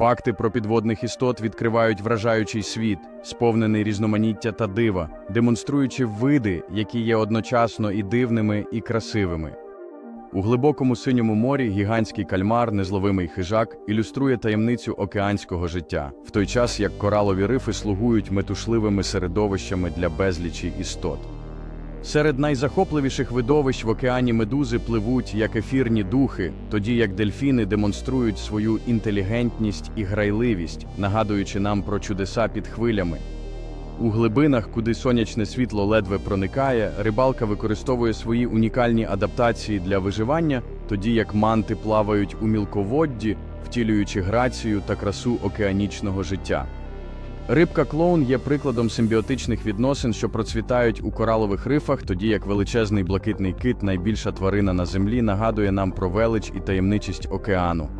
Факти про підводних істот відкривають вражаючий світ, сповнений різноманіття та дива, демонструючи види, які є одночасно і дивними, і красивими. У глибокому синьому морі гігантський кальмар, незловимий хижак, ілюструє таємницю океанського життя, в той час як коралові рифи слугують метушливими середовищами для безлічі істот. Серед найзахопливіших видовищ в океані медузи пливуть як ефірні духи, тоді як дельфіни демонструють свою інтелігентність і грайливість, нагадуючи нам про чудеса під хвилями. У глибинах, куди сонячне світло ледве проникає, рибалка використовує свої унікальні адаптації для виживання, тоді як манти плавають у мілководді, втілюючи грацію та красу океанічного життя. Рибка клоун є прикладом симбіотичних відносин, що процвітають у коралових рифах, тоді як величезний блакитний кит, найбільша тварина на землі, нагадує нам про велич і таємничість океану.